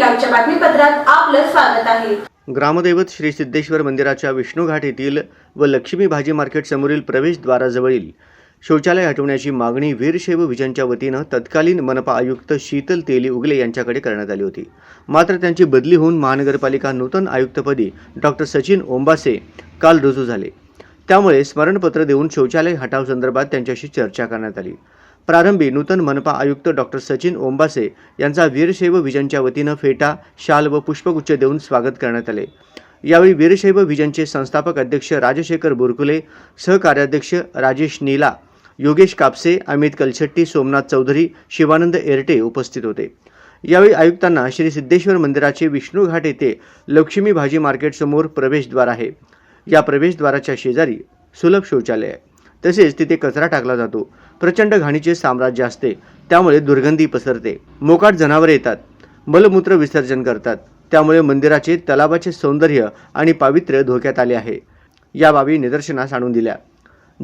सत्रात आपलं स्वागत आहे. ग्रामदैवत श्री सिद्धेश्वर मंदिराच्या विष्णुघाट येथील व लक्ष्मी भाजी मार्केट समोरील प्रवेशद्वाराजवळील शौचालय हटवण्याची मागणी वीरशैव विजनच्या वतीनं तत्कालीन मनपा आयुक्त शीतल तेली उगले यांच्याकडे करण्यात आली होती. मात्र त्यांची बदली होऊन महानगरपालिका नूतन आयुक्तपदी डॉक्टर सचिन ओंबासे काल रुजू झाले. त्यामुळे स्मरणपत्र देऊन शौचालय हटाव संदर्भात त्यांच्याशी चर्चा करण्यात आली. प्रारंभी नूतन मनपा आयुक्त डॉक्टर सचिन ओंबासे यांचा वीरशैव विजनच्या वतीनं फेटा शाल व पुष्पगुच्छ देऊन स्वागत करण्यात आले. यावेळी वीरशैव विजनचे संस्थापक अध्यक्ष राजशेखर बुरकुले सहकार्याध्यक्ष राजेश नीला योगेश कापसे अमित कलछट्टी सोमनाथ चौधरी शिवानंद एरटे उपस्थित होते. यावेळी आयुक्तांना श्री सिद्धेश्वर मंदिराचे विष्णुघाट येथे लक्ष्मी भाजी मार्केटसमोर प्रवेशद्वार आहे. या प्रवेशद्वाराच्या शेजारी सुलभ शौचालय आहे. तसेच तिथे कचरा टाकला जातो. प्रचंड घाणीचे साम्राज्य असते. त्यामुळे दुर्गंधी पसरते. मोकाट जनावरे येतात. मलमूत्र विसर्जन करतात. त्यामुळे मंदिराचे तलावाचे सौंदर्य आणि पावित्र्य धोक्यात आले आहे. या बाबी निदर्शनास आणून दिल्या.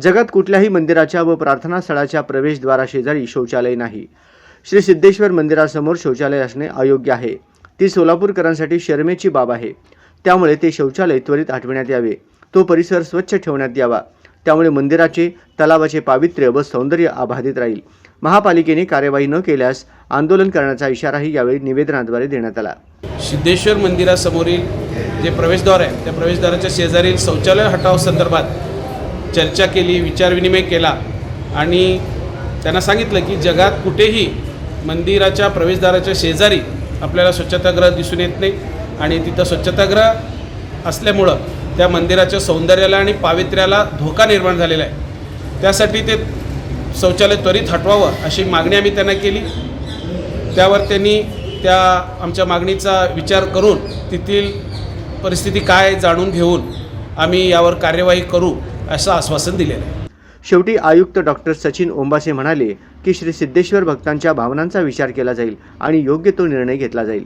जगात कुठल्याही मंदिराच्या व प्रार्थनास्थळाच्या प्रवेशद्वाराशेजारी शौचालय नाही. श्री सिद्धेश्वर मंदिरासमोर शौचालय असणे अयोग्य आहे. ती सोलापूरकरांसाठी शर्मेची बाब आहे. त्यामुळे ते शौचालय त्वरित आठवण्यात यावे. तो परिसर स्वच्छ ठेवण्यात यावा. त्यामुळे मंदिराचे तलावाचे पावित्र्य व सौंदर्य अबाधित राहील. महापालिकेने कार्यवाही न केल्यास आंदोलन करण्याचा इशाराही यावेळी निवेदनाद्वारे देण्यात आला. सिद्धेश्वर मंदिरासमोरील जे प्रवेशद्वार आहे त्या प्रवेशद्वाराच्या शेजारील शौचालय हटाव संदर्भात चर्चा केली विचारविनिमय केला आणि त्यांना सांगितलं की जगात कुठेही मंदिराच्या प्रवेशद्वाराच्या शेजारी आपल्याला स्वच्छतागृह दिसून येत नाही आणि तिथं स्वच्छतागृह असल्यामुळं त्या मंदिराच्या सौंदर्याला आणि पावित्र्याला धोका निर्माण झालेला आहे. त्यासाठी ते शौचालय त्वरित हटवावं अशी मागणी आम्ही त्यांना केली. त्यावर त्यांनी त्या आमच्या मागणीचा विचार करून तेथील परिस्थिती काय जाणून घेऊन आम्ही यावर कार्यवाही करू असं आश्वासन दिलेलं आहे. शेवटी आयुक्त डॉक्टर सचिन ओंबासे म्हणाले की श्री सिद्धेश्वर भक्तांच्या भावनांचा विचार केला जाईल आणि योग्य तो निर्णय घेतला जाईल.